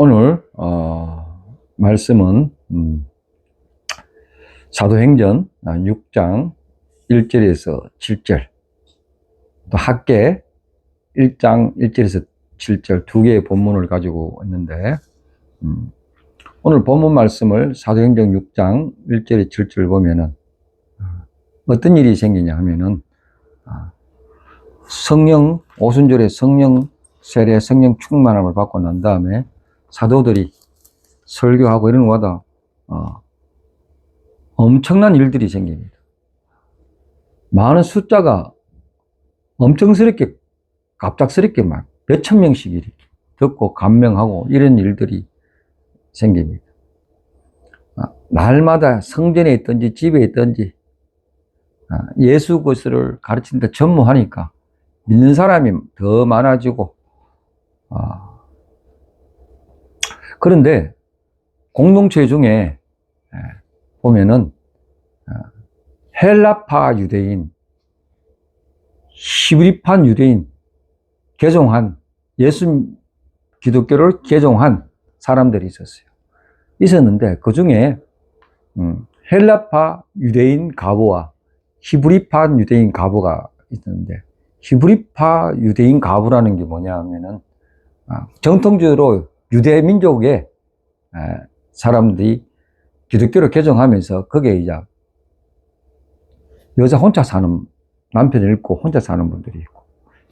오늘 어, 말씀은 음, 사도행전 6장 1절에서 7절 또 학계 1장 1절에서 7절 두 개의 본문을 가지고 있는데 음, 오늘 본문 말씀을 사도행전 6장 1절에 7절 보면은 어, 어떤 일이 생기냐 하면은 아, 성령 오순절에 성령 세례 성령 충만함을 받고 난 다음에 사도들이 설교하고 이런 거다 어, 엄청난 일들이 생깁니다. 많은 숫자가 엄청스럽게 갑작스럽게 막 몇천 명씩 이렇게 듣고 감명하고 이런 일들이 생깁니다. 아, 날마다 성전에 있든지 집에 있든지 아, 예수 그리스도를 가르치는데 전무하니까 믿는 사람이 더 많아지고 아, 그런데 공동체 중에 예, 보면은 어, 헬라파 유대인, 히브리판 유대인, 개종한 예수 기독교를 개종한 사람들이 있었어요. 있었는데 그 중에 음, 헬라파 유대인 가부와 히브리파 유대인 가부가 있었는데 히브리파 유대인 가부라는 게 뭐냐 하면은 아, 정통적으로 유대 민족의 사람들이 기독교를 개종하면서 거기에 이제 여자 혼자 사는 남편을 잃고 혼자 사는 분들이 있고.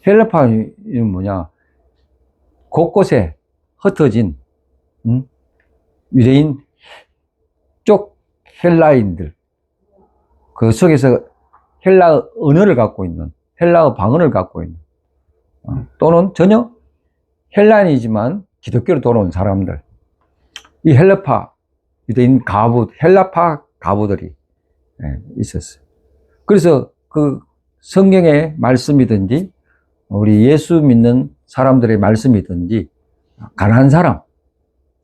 헬라파는 뭐냐? 곳곳에 흩어진 음? 유대인 쪽 헬라인들. 그 속에서 헬라 언어를 갖고 있는 헬라어 방언을 갖고 있는 어, 또는 전혀 헬라인이지만 기독교로 돌아온 사람들 이 헬라파 유대인 가부 헬라파 가부들이 예, 있었어요. 그래서 그 성경의 말씀이든지 우리 예수 믿는 사람들의 말씀이든지 가난한 사람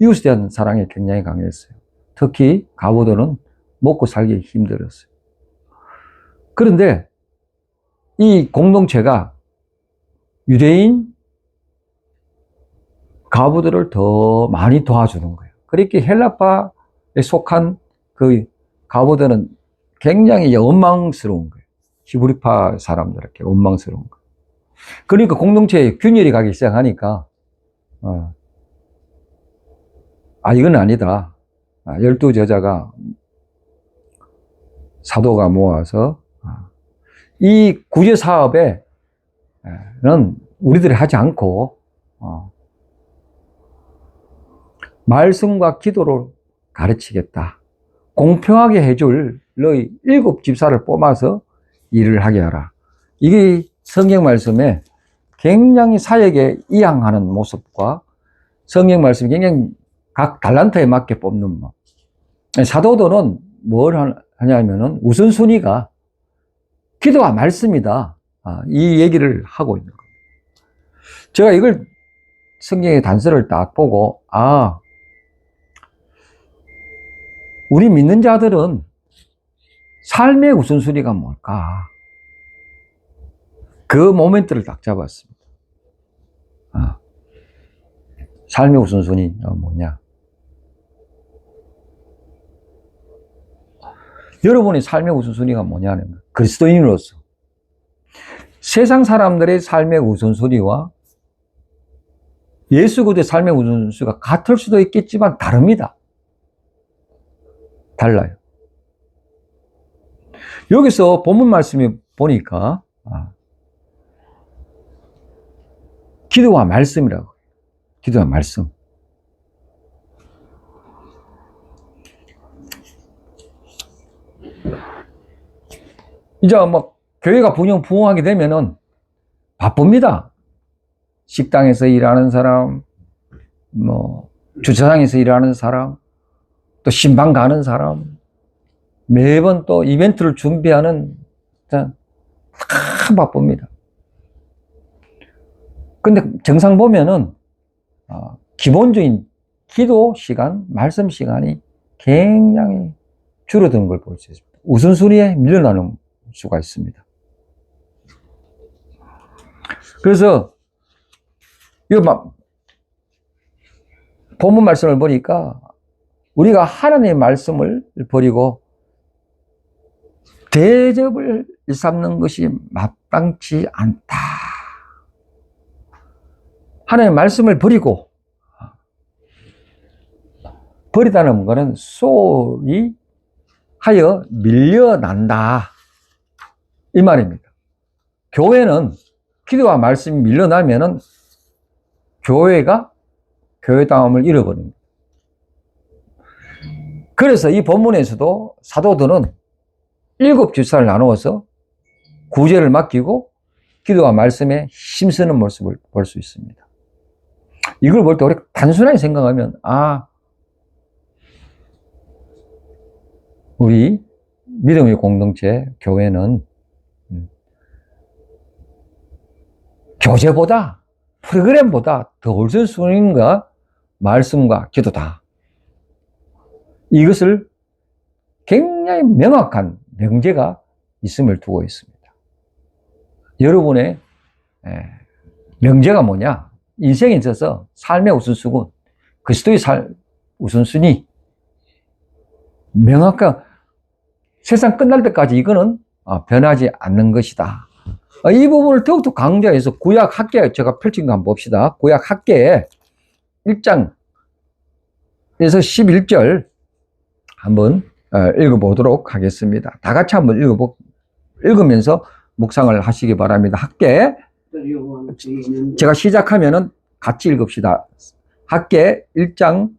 이웃에 대한 사랑이 굉장히 강했어요. 특히 가부들은 먹고 살기 힘들었어요. 그런데 이 공동체가 유대인 가부들을 더 많이 도와주는 거예요. 그렇게 헬라파에 속한 그 가부들은 굉장히 원망스러운 거예요. 히브리파 사람들에게 원망스러운 거예요. 그러니까 공동체에 균열이 가기 시작하니까, 어, 아, 이건 아니다. 아, 열두 제자가 사도가 모아서 아, 이 구제 사업에는 우리들이 하지 않고 어, 말씀과 기도를 가르치겠다. 공평하게 해줄 너희 일곱 집사를 뽑아서 일을 하게 하라. 이게 성경 말씀에 굉장히 사역에 이양하는 모습과 성경 말씀이 굉장히 각 달란트에 맞게 뽑는 법. 사도들은 뭘 하냐면은 우선순위가 기도와 말씀이다. 아, 이 얘기를 하고 있는 겁니다. 제가 이걸 성경의 단서를 딱 보고, 아, 우리 믿는 자들은 삶의 우선순위가 뭘까? 그 모멘트를 딱 잡았습니다. 아, 삶의 우선순위가 뭐냐? 여러분의 삶의 우선순위가 뭐냐면 그리스도인으로서 세상 사람들의 삶의 우선순위와 예수 그리스도의 삶의 우선순위가 같을 수도 있겠지만 다릅니다. 달라요. 여기서 본문 말씀이 보니까 아, 기도와 말씀이라고. 기도와 말씀. 이제 뭐 교회가 분영 부흥하게 되면은 바쁩니다. 식당에서 일하는 사람, 뭐 주차장에서 일하는 사람, 또 신방 가는 사람, 매번 또 이벤트를 준비하는 다 바쁩니다. 근데 정상 보면은 어, 기본적인 기도 시간, 말씀 시간이 굉장히 줄어든 걸볼 수 있습니다. 우선순위에 밀려나는 수가 있습니다. 그래서 이거 막 본문 말씀을 보니까 우리가 하나님의 말씀을 버리고 대접을 일삼는 것이 마땅치 않다. 하나님의 말씀을 버리고 버리다는 것은 소리 하여 밀려난다. 이 말입니다. 교회는 기도와 말씀이 밀려나면은 교회가 교회다움을 잃어버립니다. 그래서 이 본문에서도 사도들은 일곱 집사를 나누어서 구제를 맡기고 기도와 말씀에 힘쓰는 모습을 볼 수 있습니다. 이걸 볼 때 우리 단순하게 생각하면 아 우리 믿음의 공동체 교회는 음, 교제보다 프로그램보다 더 우선순위인가 말씀과 기도다. 이것을 굉장히 명확한 명제가 있음을 두고 있습니다. 여러분의 에, 명제가 뭐냐? 인생에 있어서 삶의 우선순위, 그리스도의 살 우선순위, 명확한 세상 끝날 때까지 이거는 어, 변하지 않는 것이다. 어, 이 부분을 더욱더 강조해서 구약 학계 제가 펼친 거 한번 봅시다. 구약 학계에 1장에서 11절 한번 어, 읽어보도록 하겠습니다. 다 같이 한번 읽어보, 읽으면서 묵상을 하시기 바랍니다. 학계 제가 시작하면은 같이 읽읍시다. 학계 1장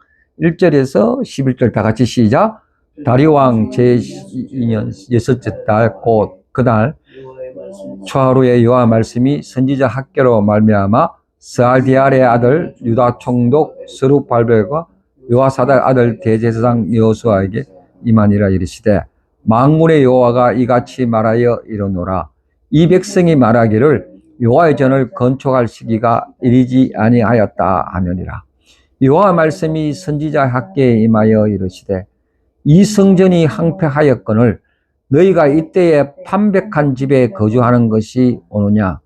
1절에서 11절 다 같이 시작. 다리왕 제2년 여섯째 달 곧 그날 초하루에 여호와 말씀이 선지자 학계로 말미암아 스알디알의 아들 유다 총독 스룹발벨과 요하사달 아들 대제사장 여호수아에게 이만이라 이르시되 만군의 여호와가 이같이 말하여 이르노라. 이 백성이 말하기를 여호와의 전을 건축할 시기가 이르지 아니하였다 하느니라. 여호와 말씀이 선지자 학계에 임하여 이르시되 이 성전이 항폐하였거늘 너희가 이때에 판백한 집에 거주하는 것이 오느냐?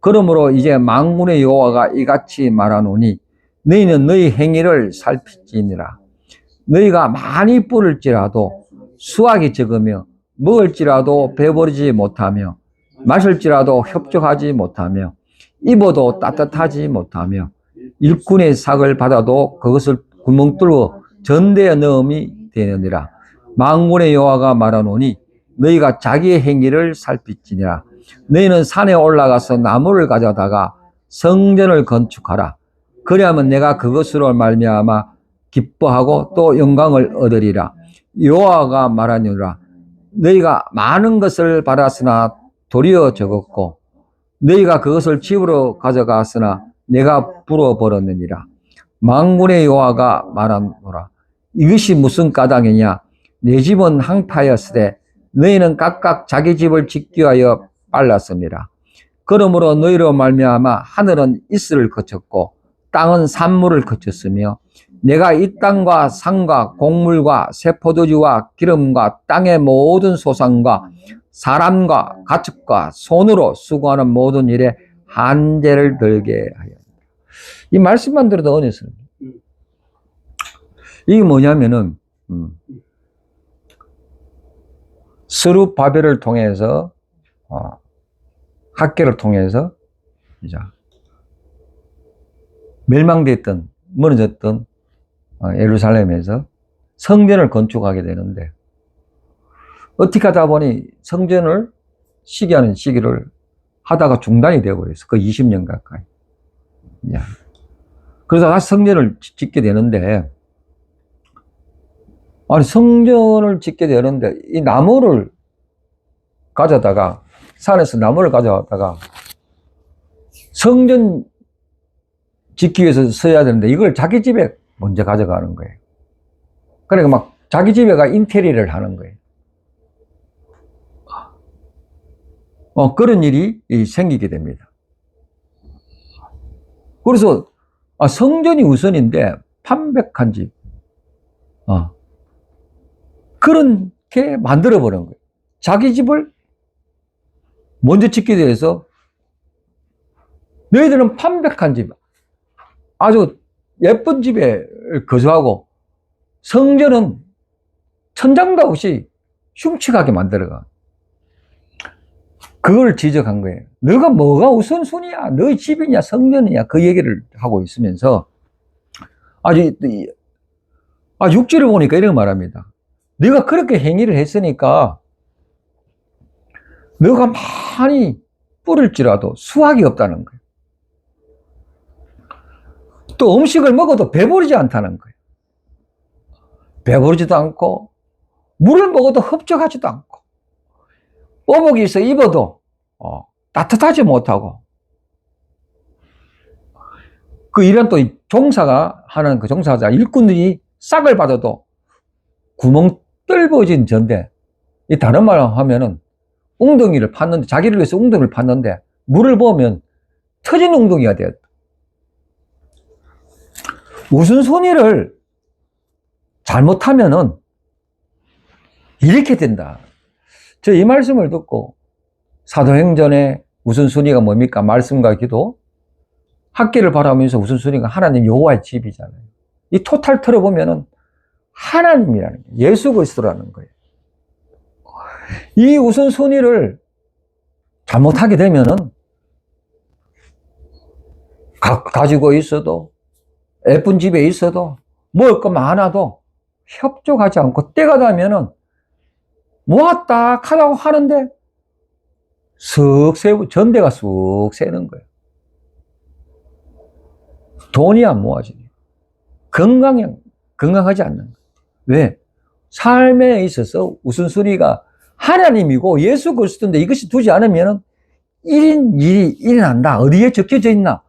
그러므로 이제 만군의 여호와가 이같이 말하노니 너희는 너희 행위를 살필지니라. 너희가 많이 뿌릴지라도 수확이 적으며 먹을지라도 배버리지 못하며 마실지라도 협족하지 못하며 입어도 따뜻하지 못하며 일꾼의 삭을 받아도 그것을 구멍 뚫어 전대에 넣음이 되느니라. 망군의 여호와가 말하노니 너희가 자기의 행위를 살피지니라. 너희는 산에 올라가서 나무를 가져다가 성전을 건축하라 그리하면 내가 그것으로 말미암아 기뻐하고 또 영광을 얻으리라. 여호와가 말하니라. 너희가 많은 것을 받았으나 도리어 적었고 너희가 그것을 집으로 가져갔으나 내가 불어버렸느니라. 망군의 여호와가 말하노라. 이것이 무슨 까닭이냐? 내 집은 항파였으되 너희는 각각 자기 집을 짓기 위하여 빨랐습니다. 그러므로 너희로 말미암아 하늘은 이슬을 거쳤고 땅은 산물을 거쳤으며 내가 이 땅과 산과 곡물과 새포도주와 기름과 땅의 모든 소산과 사람과 가축과 손으로 수고하는 모든 일에 한계를 들게 하였다. 이 말씀만 들어도 은혜스럽니다. 이게 뭐냐면은 음, 스루바벨을 통해서 어, 학계를 통해서 이제 멸망됐던 무너졌던 어, 예루살렘에서 성전을 건축하게 되는데 어떻게 하다 보니 성전을 시기하는 시기를 하다가 중단이 되어버렸어. 그 20년 가까이. 야. 그래서 다시 성전을 짓게 되는데, 아니, 성전을 짓게 되는데, 이 나무를 가져다가, 산에서 나무를 가져다가, 성전 짓기 위해서 써야 되는데, 이걸 자기 집에 먼저 가져가는 거예요. 그러니까 막 자기 집에 가 인테리어를 하는 거예요. 어, 그런 일이 생기게 됩니다. 그래서 아, 성전이 우선인데 판백한 집, 어, 그렇게 만들어 버린 거예요. 자기 집을 먼저 짓게 돼서 너희들은 판백한 집, 아주 예쁜 집에 거주하고 성전은 천장도 없이 흉측하게 만들어가. 그걸 지적한 거예요. 너가 뭐가 우선순위야? 너희 집이냐, 성전이냐? 그 얘기를 하고 있으면서 아주, 이- 아, 육지를 보니까 이런 말합니다. 네가 그렇게 행위를 했으니까 너가 많이 뿌릴지라도 수확이 없다는 거예요. 또 음식을 먹어도 배부르지 않다는 거예요. 배부르지도 않고 물을 먹어도 흡족하지도 않고 오복이 있어 입어도 어, 따뜻하지 못하고 그 이런 또 종사가 하는 그 종사자 일꾼들이 싹을 받아도 구멍 뚫어진 전데 이 다른 말로 하면은 웅덩이를 팠는데 자기를 위해서 웅덩이를 팠는데 물을 보면 터진 웅덩이가 되었다. 우선순위를 잘못하면은 이렇게 된다. 저 이 말씀을 듣고 사도행전의 우선순위가 뭡니까? 말씀과 기도. 학계를 바라보면서 우선순위가 하나님 여호와의 집이잖아요. 이 토탈 틀어보면은 하나님이라는 거예요. 예수 그리스도라는 거예요. 이 우선순위를 잘못하게 되면은 가, 가지고 있어도 예쁜 집에 있어도 먹을 거 많아도 협조하지 않고 때가 되면은 모았다 하라고 하는데 쓱 세고 전대가 쑥 새는 거예요. 돈이 안 모아지네. 건강이 건강하지 않는 거예요. 왜? 삶에 있어서 우선순위가 하나님이고 예수 그리스도인데 이것이 두지 않으면 1인 일이 일어난다. 어디에 적혀져 있나?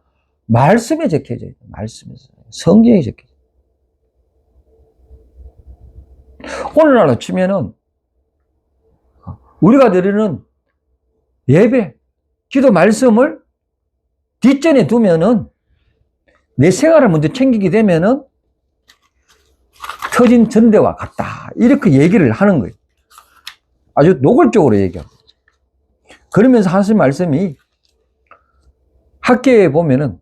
말씀에 적혀져 있다. 말씀에서. 성경에 적혀져 있다. 오늘날 아침에는 우리가 드리는 예배, 기도 말씀을 뒷전에 두면은 내 생활을 먼저 챙기게 되면은 터진 전대와 같다. 이렇게 얘기를 하는 거예요. 아주 노골적으로 얘기하고. 그러면서 하신 말씀이 학계에 보면은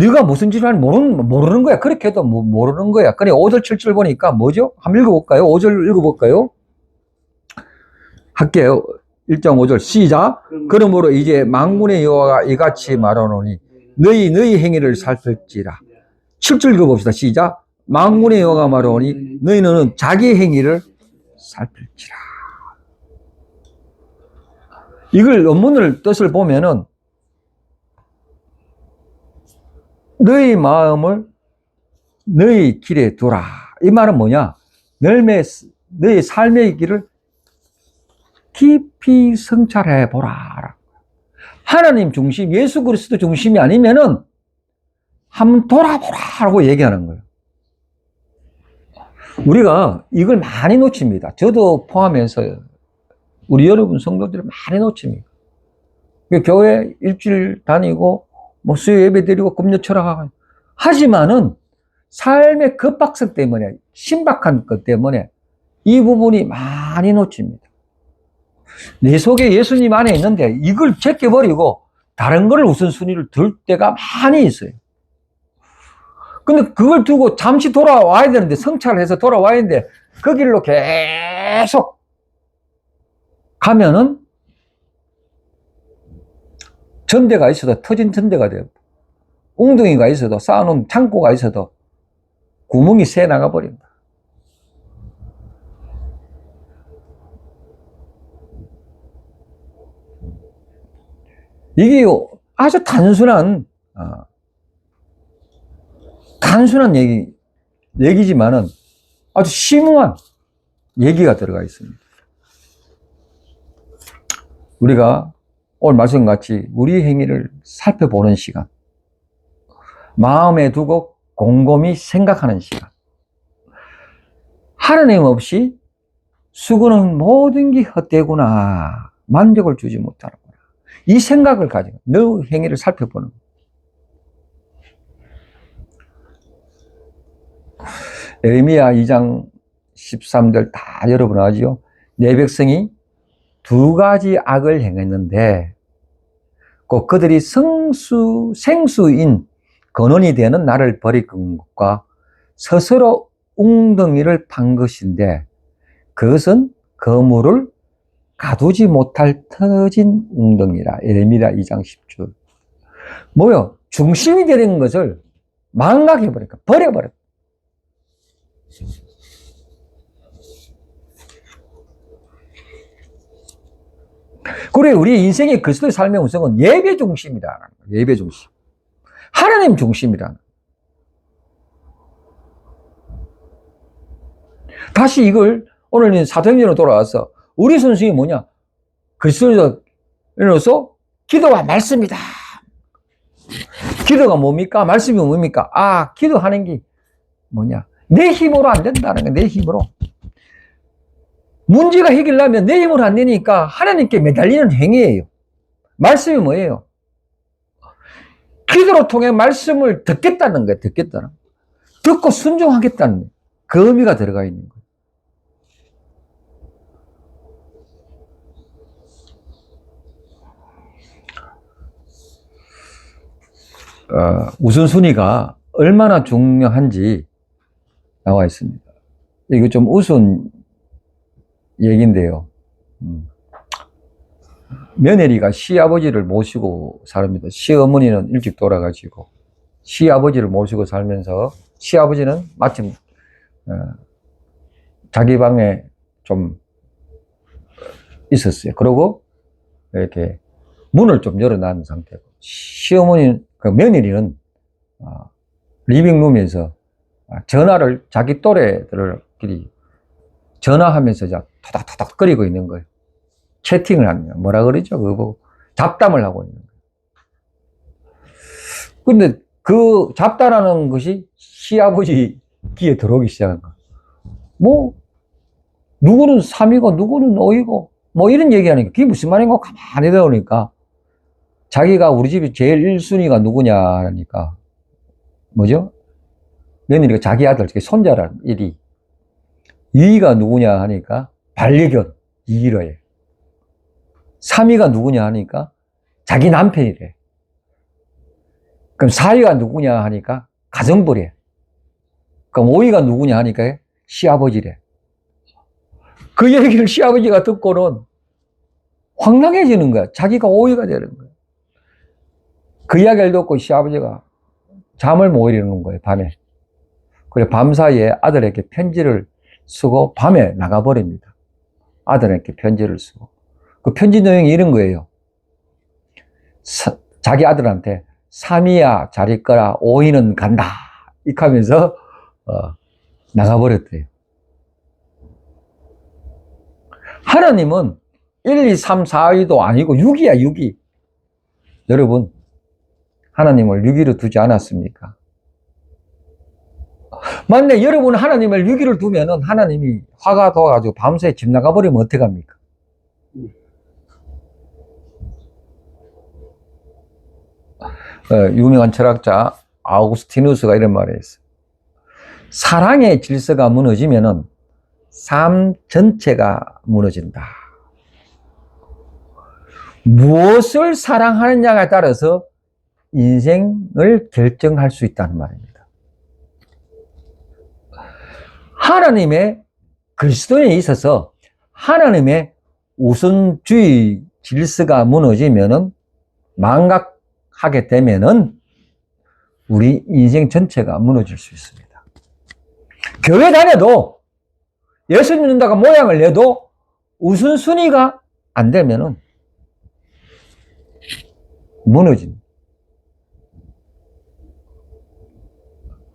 네가 무슨 짓을 하는지 모르는, 모르는 거야. 그렇게 해도 모- 모르는 거야. 그래 5절 7절 보니까 뭐죠? 한번 읽어볼까요? 5절 읽어볼까요? 할게요. 1장 5절 시작. 그러므로 이제 망군의 여호와가 이같이 말하노니 너희 너희 행위를 살필지라. 7절 읽어봅시다. 시작. 망군의 여호와가 말하노니 너희는 자기 행위를 살필지라. 이걸 원문을 뜻을 보면은 너희 마음을 너희 길에 두라. 이 말은 뭐냐? 너의, 너희 삶의 길을 깊이 성찰해 보라. 하나님 중심, 예수 그리스도 중심이 아니면은 한번 돌아보라라고 얘기하는 거예요. 우리가 이걸 많이 놓칩니다. 저도 포함해서 우리 여러분 성도들이 많이 놓칩니다. 그 교회 일주일 다니고 뭐 수요 예배 드리고 금요 철학하고 하지만은 삶의 급박성 때문에 신박한 것 때문에 이 부분이 많이 놓칩니다. 내 속에 예수님 안에 있는데 이걸 제껴버리고 다른 거를 우선순위를 둘 때가 많이 있어요. 근데 그걸 두고 잠시 돌아와야 되는데 성찰해서 돌아와야 되는데 그 길로 계속 가면은 전대가 있어도 터진 전대가 돼요. 웅덩이가 있어도 쌓아놓은 창고가 있어도 구멍이 새 나가 버립니다. 이게 아주 단순한 어, 단순한 얘기 얘기지만은 아주 심오한 얘기가 들어가 있습니다. 우리가 오늘 말씀 같이 우리 행위를 살펴보는 시간, 마음에 두고 곰곰이 생각하는 시간. 하나님 없이 수고는 모든 게 헛되구나. 만족을 주지 못하는구나. 이 생각을 가지고 너 행위를 살펴보는. 에레미야 2장 13절 다 여러분 아지요? 내 백성이 두 가지 악을 행했는데 꼭 그들이 성수 생수인 근원이 되는 나를 버리는 것과 스스로 웅덩이를 판 것인데 그것은 거물을 가두지 못할 터진 웅덩이라. 예레미야 2장 10절. 뭐요? 중심이 되는 것을 망각해버리니까? 버려버려 그래 우리 인생의 그리스도의 삶의 우성은 예배 중심이다 예배 중심 하나님 중심이라는 다시 이걸 오늘 사도행전으로 돌아와서 우리 선수이 뭐냐? 그리스도인으로서 기도가 말씀이다. 기도가 뭡니까? 말씀이 뭡니까? 아, 기도하는 게 뭐냐? 내 힘으로 안 된다는 거야, 내 힘으로. 문제가 해결나면 내 힘으로 안 되니까 하나님께 매달리는 행위예요. 말씀이 뭐예요? 기도로 통해 말씀을 듣겠다는 거야, 듣겠다는. 듣고 순종하겠다는 거야. 그 의미가 들어가 있는 거예요. 어, 우선순위가 얼마나 중요한지 나와 있습니다. 이거 좀 우스운 얘기인데요. 음. 며느리가 시아버지를 모시고 삽니다. 시어머니는 일찍 돌아가시고 시아버지를 모시고 살면서 시아버지는 마침 어, 자기 방에 좀 있었어요. 그리고 이렇게 문을 좀 열어놓은 상태고 시어머니 그 며느리는 어, 리빙룸에서 전화를 자기 또래들끼리 전화하면서 자 토닥토닥 거리고 있는 거예요. 채팅을 합니다. 뭐라 그러죠? 그거 잡담을 하고 있는 거예요. 근데 그 잡담하는 것이 시아버지 귀에 들어오기 시작한 거예요. 뭐 누구는 삼이고 누구는 오이고 뭐 이런 얘기하니까 그게 무슨 말인가 가만히 들어오니까 자기가 우리 집이 제일 1순위가 누구냐 하니까 뭐죠? 며느리가 자기 아들, 손자란 일이 2위가 누구냐 하니까 반려견 2위래 3위가 누구냐 하니까 자기 남편이래. 그럼 4위가 누구냐 하니까 가정부래. 그럼 5위가 누구냐 하니까 시아버지래. 그 얘기를 시아버지가 듣고는 황당해지는 거야. 자기가 5위가 되는 거야. 그 이야기를 듣고 시아버지가 잠을 못 이루는 거예요, 밤에. 그래, 밤 사이에 아들에게 편지를 쓰고 밤에 나가버립니다. 아들에게 편지를 쓰고. 그 편지 내용이 이런 거예요. 사, 자기 아들한테 3위야 잘 있거라, 5위는 간다. 이렇게 하면서, 어, 나가버렸대요. 하나님은 1, 2, 3, 4위도 아니고 6위야, 6위. 여러분, 하나님을 6위로 두지 않았습니까? 만약 여러분 하나님을 6위를 두면은 하나님이 화가 돋아가지고 밤새 집 나가버리면 어떡합니까? 어, 유명한 철학자 아우구스티누스가 이런 말을 했어요. 사랑의 질서가 무너지면은 삶 전체가 무너진다. 무엇을 사랑하느냐에 따라서 인생을 결정할 수 있다는 말입니다. 하나님의 그리스도에 있어서 하나님의 우선주의 질서가 무너지면은 망각하게 되면은 우리 인생 전체가 무너질 수 있습니다. 교회 다녀도 예수 믿는다가 모양을 내도 우선순위가 안 되면은 무너집니다.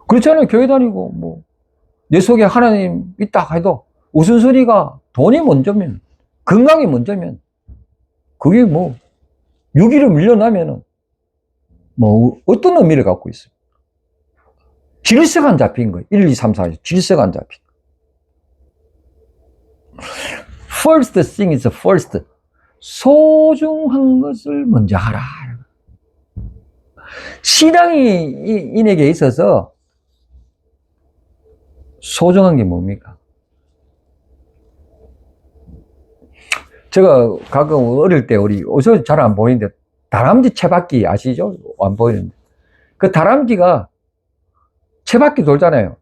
그렇잖아요. 교회 다니고, 뭐, 내 속에 하나님 있다 해도 우선순위가 돈이 먼저면, 건강이 먼저면, 그게 뭐, 유기로 밀려나면은, 뭐, 어떤 의미를 갖고 있어요? 질서가 안 잡힌 거예요. 1, 2, 3, 4, 질서가 안 잡힌. First thing is first. 소중한 것을 먼저 하라. 신앙이 인에게 있어서 소중한 게 뭡니까? 제가 가끔 어릴 때 우리 어서 잘 안 보이는데 다람쥐 채바퀴 아시죠? 안 보이는데 그 다람쥐가 채바퀴 돌잖아요.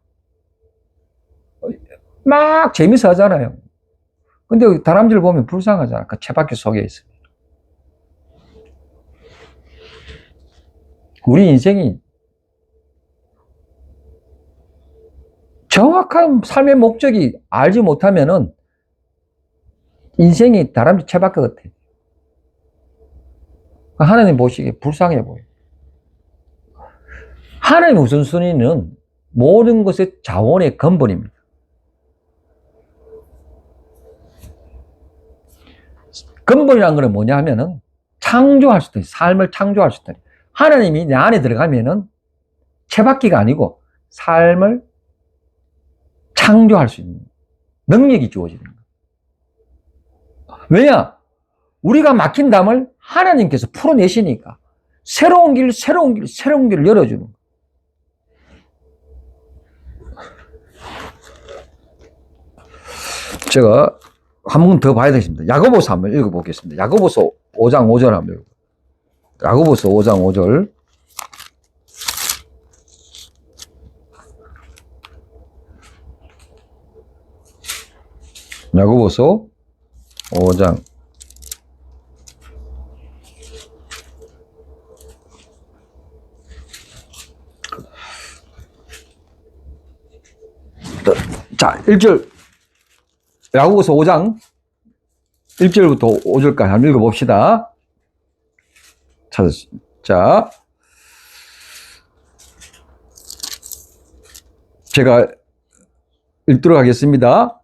막 재밌어 하잖아요. 근데 다람쥐를 보면 불쌍하잖아. 그 채바퀴 속에 있어. 우리 인생이 정확한 삶의 목적이 알지 못하면은 인생이 다람쥐 채바퀴 같아. 하나님 보시기에 불쌍해 보여. 하나님 우선순위는 모든 것의 자원의 근본입니다. 근본이라는 것은 뭐냐 하면은 창조할 수도 있어요. 삶을 창조할 수도 있어요. 하나님이 내 안에 들어가면은 채바퀴가 아니고 삶을 창조할 수 있는 능력이 주어지는 거예요. 왜냐? 우리가 막힌 담을 하나님께서 풀어내시니까 새로운 길, 새로운 길, 새로운 길을 열어주는 거예요. 제가 한 번 더 봐야 되겠습니다. 야고보서 한번 읽어보겠습니다. 야고보서 5장 5절 한번 읽어. 야고보서 5장 5절. 야고보서 5장 자, 1절 야고보서 5장 1절부터 5절까지 한번 읽어봅시다. 자. 제가 읽도록 하겠습니다.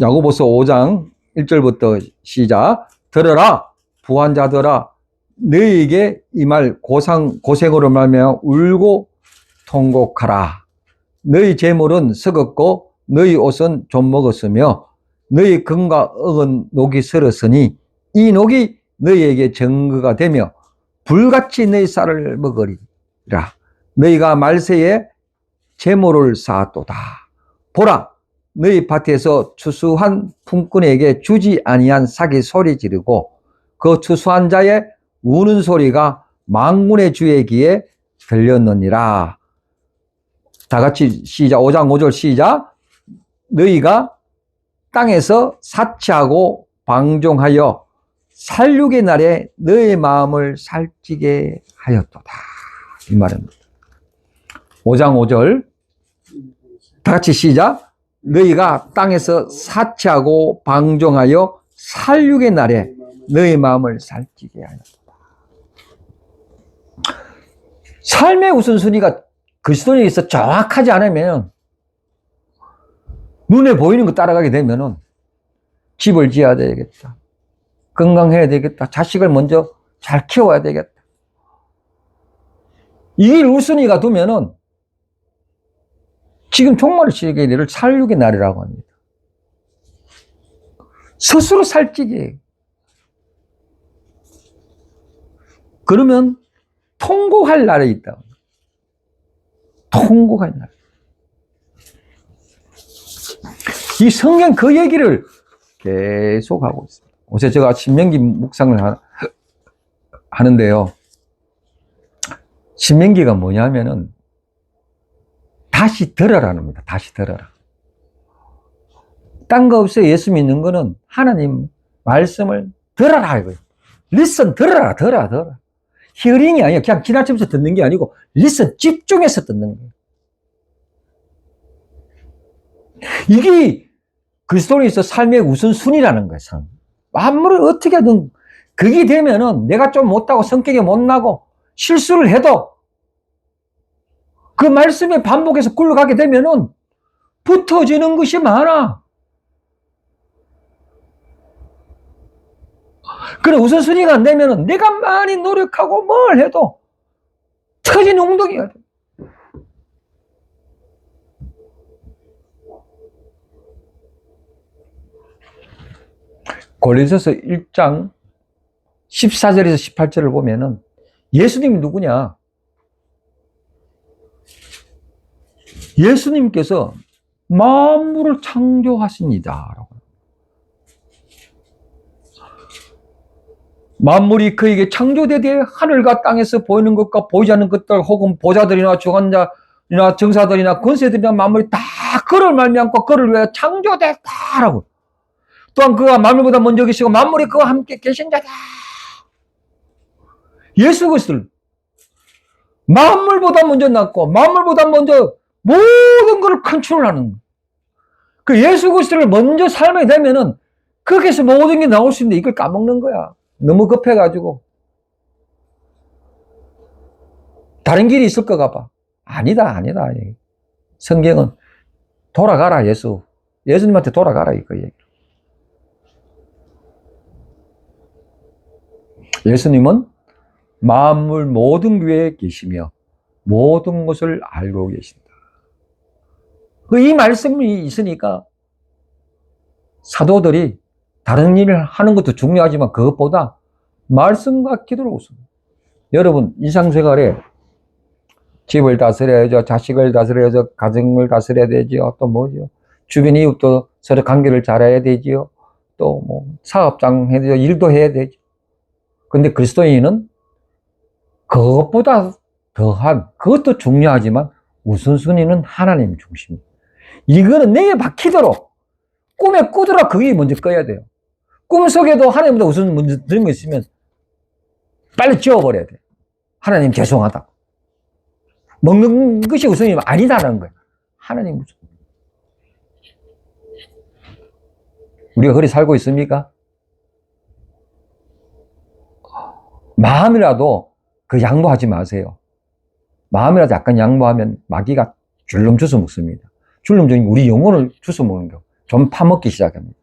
야고보서 5장 1절부터 시작. 들어라, 부한 자들아. 너희에게 이 말 고상, 고생으로 말며 울고 통곡하라. 너희 재물은 썩었고 너희 옷은 좀 먹었으며 너희 금과 억은 녹이 슬었으니 이 녹이 너희에게 증거가 되며 불같이 너희 쌀을 먹으리라. 너희가 말세에 재물을 쌓았도다. 보라, 너희 밭에서 추수한 품꾼에게 주지 아니한 사기 소리 지르고 그 추수한 자의 우는 소리가 망군의 주의 귀에 들렸느니라. 다 같이 시작. 5장 5절 시작. 너희가 땅에서 사치하고 방종하여 살육의 날에 너의 마음을 살찌게 하였도다. 이 말입니다. 5장 5절. 다 같이 시작. 너희가 땅에서 사치하고 방종하여 살육의 날에 너의 마음을 살찌게 하였도다. 삶의 우선순위가 그리스도인에서 정확하지 않으면 눈에 보이는 거 따라가게 되면은 집을 지어야 되겠다. 건강해야 되겠다. 자식을 먼저 잘 키워야 되겠다. 이길 우선위가 두면은 지금 종말의 시계를 살육의 날이라고 합니다. 스스로 살찌게. 그러면 통곡할 날이 있다. 통곡할 날. 이 성경 그 얘기를 계속 하고 있습니다. 어제 제가 신명기 묵상을 하, 하는데요. 신명기가 뭐냐면은 다시 들어라는 겁니다. 다시 들어라. 딴 거 없어요. 예수 믿는 거는 하나님 말씀을 들어라 이거예요. 리슨 들어라 들어라 들어라. 히어링이 아니야. 그냥 지나치면서 듣는 게 아니고 리슨 집중해서 듣는 거예요. 이게 그리스도인에서 삶의 우선순위라는 거예요. 삶. 아무리 어떻게 하든 그게 되면은 내가 좀 못하고 성격이 못나고 실수를 해도 그 말씀에 반복해서 굴러가게 되면은 붙어지는 것이 많아. 그래 우선순위가 안 되면은 내가 많이 노력하고 뭘 해도 터진 웅덩이가 돼. 골린서서 1장 14절에서 18절을 보면은 예수님이 누구냐? 예수님께서 만물을 창조하십니다. 만물이 그에게 창조되되 하늘과 땅에서 보이는 것과 보이지 않는 것들 혹은 보자들이나 주관자이나 정사들이나 권세들이나 만물이 다 그를 말미암고 그를 위하여 창조됐다라고 또한 그가 만물보다 먼저 계시고 만물이 그와 함께 계신 자다 예수 그리스도를 만물보다 먼저 낳고 만물보다 먼저 모든 것을 컨트롤하는. 그 예수 그리스도를 먼저 살게 되면은 거기서 모든 게 나올 수 있는데 이걸 까먹는 거야. 너무 급해가지고. 다른 길이 있을 거가 봐. 아니다, 아니다. 성경은 돌아가라, 예수. 예수님한테 돌아가라, 이거 얘기. 예수님은 만물 모든 교회에 계시며 모든 것을 알고 계신다. 그이 말씀이 있으니까 사도들이 다른 일을 하는 것도 중요하지만 그것보다 말씀과 기도를 우선. 여러분, 일상생활에 집을 다스려야죠. 자식을 다스려야죠. 가정을 다스려야 되죠. 또 뭐죠. 주변 이웃도 서로 관계를 잘해야 되지요. 또 뭐 사업장 해야 되죠. 일도 해야 되죠. 근데 그리스도인은 그것보다 더한, 그것도 중요하지만 우선순위는 하나님 중심. 이거는 내게 박히도록 꿈에 꾸더라 그게 먼저 꺼야 돼요. 꿈속에도 하나님보다 우선 먼저 드는 거 있으면 빨리 지워버려야 돼. 하나님 죄송하다. 먹는 것이 우선이 아니다라는 거예요. 하나님 우선. 우리가 그리 살고 있습니까? 마음이라도 그 양보하지 마세요. 마음이라도 약간 양보하면 마귀가 줄넘 주워 먹습니다. 중 우리 영혼을 주워 먹는 거. 좀 파먹기 시작합니다.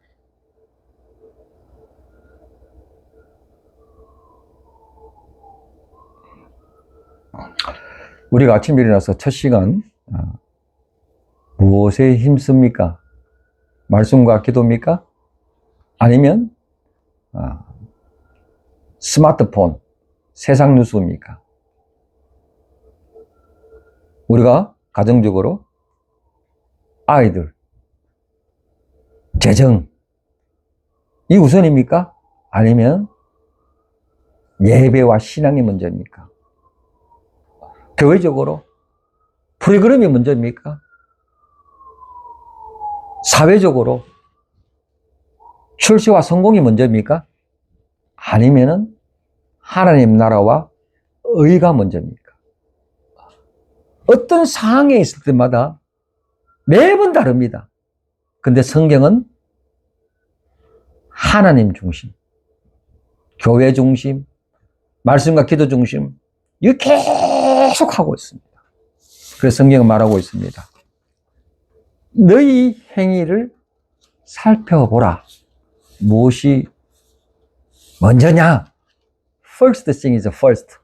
우리가 아침 일어나서 첫 시간 아, 무엇에 힘씁니까? 말씀과 기도입니까? 아니면 아, 스마트폰, 세상 뉴스입니까? 우리가 가정적으로 아이들, 재정, 이 우선입니까? 아니면 예배와 신앙이 먼저입니까? 교회적으로 프로그램이 먼저입니까? 사회적으로 출세와 성공이 먼저입니까? 아니면은 하나님 나라와 의가 먼저입니까? 어떤 상황에 있을 때마다 매번 다릅니다. 근데 성경은 하나님 중심, 교회 중심, 말씀과 기도 중심, 이거 계속 하고 있습니다. 그래서 성경은 말하고 있습니다. 너희 행위를 살펴보라. 무엇이 먼저냐? First thing is first.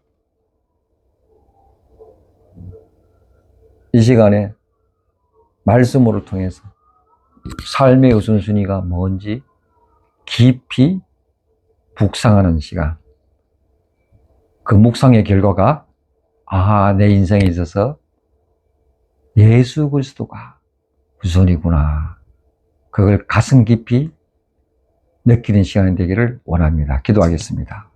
이 시간에 말씀으로 통해서 삶의 우선순위가 뭔지 깊이 묵상하는 시간. 그 묵상의 결과가 아, 내 인생에 있어서 예수 그리스도가 우선이구나. 그걸 가슴 깊이 느끼는 시간이 되기를 원합니다. 기도하겠습니다.